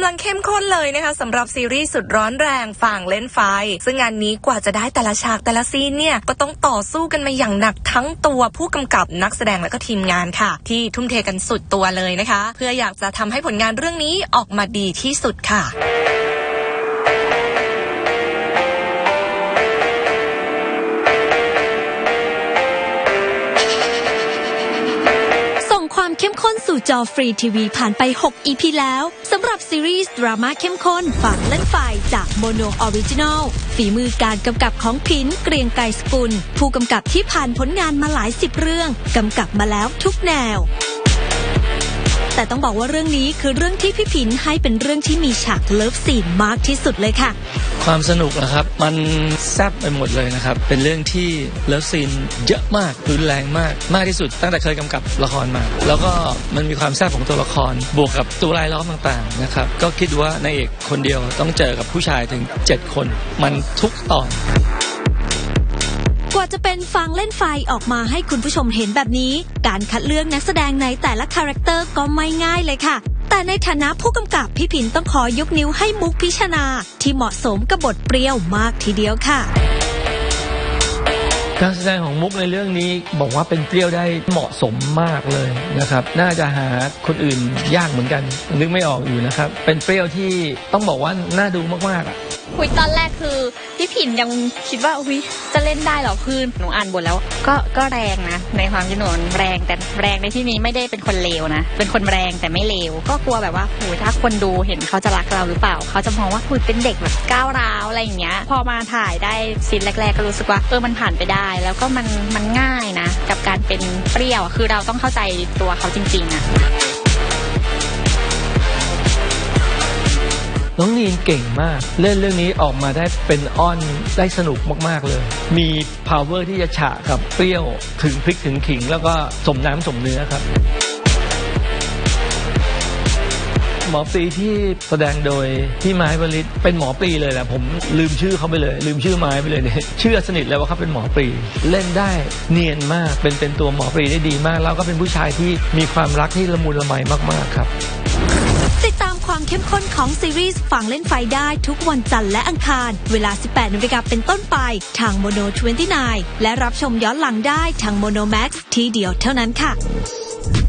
ำลังเข้มข้นเลยนะคะสำหรับซีรีส์สุดร้อนแรงฝั่งเล่นไฟ ซึ่งงานนี้กว่าจะได้แต่ละฉากแต่ละซีนเนี่ยก็ต้องต่อสู้กันมาอย่างหนักทั้งตัวผู้กำกับนักแสดงและก็ทีมงานค่ะ ที่ทุ่มเทกันสุดตัวเลยนะคะ เพื่ออยากจะทำให้ผลงานเรื่องนี้ออกมาดีที่สุดค่ะ เข้มข้นสู่จอฟรีทีวีผ่านไป 6 EP แล้วสำหรับซีรีส์ดราม่าเข้มข้นฝั่งเล่นไฟจากโมโนออริจินอลฝีมือการกำกับของพินเกรียงไกรสกุล ผู้กำกับที่ผ่านผลงานมาหลายสิบเรื่องกำกับมาแล้วทุกแนว แต่ต้องบอกว่าเรื่องนี้คือเรื่องที่พี่พินให้เป็นเรื่องที่มีฉากเลิฟซีนมากที่สุดเลยค่ะ ความสนุกนะครับ มันแซ่บไปหมดเลยนะครับ เป็นเรื่องที่เลิฟซีนเยอะมากรุนแรงมาก มากที่สุดตั้งแต่เคยกำกับละครมา แล้วก็มันมีความแซ่บของตัวละคร บวกกับตัวรายล้อมต่างๆนะครับ ก็คิดว่านายเอกคนเดียวต้องเจอกับผู้ชายถึง 7 คน มันทุกตอน ว่าจะเป็นฟังเล่นไฟออกมาให้คุณผู้ชมเห็นแบบนี้ การคัดเลือกนักแสดงในแต่ละคาแรคเตอร์ก็ไม่ง่ายเลยค่ะ แต่ในฐานะผู้กำกับพี่ผินต้องขอยกนิ้วให้มุกพิชนา ที่เหมาะสมกับบทเปรี้ยวมากทีเดียวค่ะการแสดงของมุกในเรื่องนี้บอกว่าเป็นเปรี้ยวได้เหมาะสมมากเลยนะครับ น่าจะหาคนอื่นยากเหมือนกันนึกไม่ออกอยู่นะครับ เป็นเปรี้ยวที่ต้องบอกว่าน่าดูมากๆอะ คุยตอนแรกคือพี่ผินยังคิดว่าอุ้ยจะเล่นได้เหรอคือหนูอ่านบทแล้ว ก็ก็แรงนะ ในความคิดหนูแรงแต่แรงในที่นี้ไม่ได้เป็นคนเลวนะ เป็นคนแรงแต่ไม่เลวก็กลัวแบบว่าโอ้ยถ้าคนดูเห็นเขาจะรักเราหรือเปล่า เขาจะมองว่าคุยเป็นเด็กแบบก้าวร้าวอะไรอย่างเงี้ย พอมาถ่ายได้ซีนแรก ๆ ก็รู้สึกว่าเออมันผ่านไปได้ แล้วก็มันมันง่ายนะ กับการเป็นเปรี้ยวคือเราต้องเข้าใจตัวเขาจริงๆอะ น้องนีนเก่งมาก เล่นเรื่องนี้ออกมาได้เป็นอ้อนได้สนุกมากๆเลย มี power ที่จะฉะกับเปรี้ยวถึงพริกถึงขิง แล้วก็สมน้ำสมเนื้อครับ หมอปรีที่แสดงโดยพี่ไม้วลิตเป็นหมอปรีเลยแหละผมลืมชื่อเขาไปเลย ลืมชื่อไม้ไปเลยเนี่ยเชื่อสนิทเลยว่าเขาเป็นหมอปรีเล่นได้เนียนมากเป็นเป็นตัวหมอปรีได้ดีมาก แล้วก็เป็นผู้ชายที่มีความรักที่ละมุนละไมมากๆครับติดตาม ความเข้มข้นของซีรีส์ฝั่งเล่นไฟได้ทุกวันจันทร์และอังคาร เวลา 18นาฬิกาเป็นต้นไป ทางโมโน29 และรับชมย้อนหลังได้ทางโมโนแม็กที่เดียวเท่านั้นค่ะ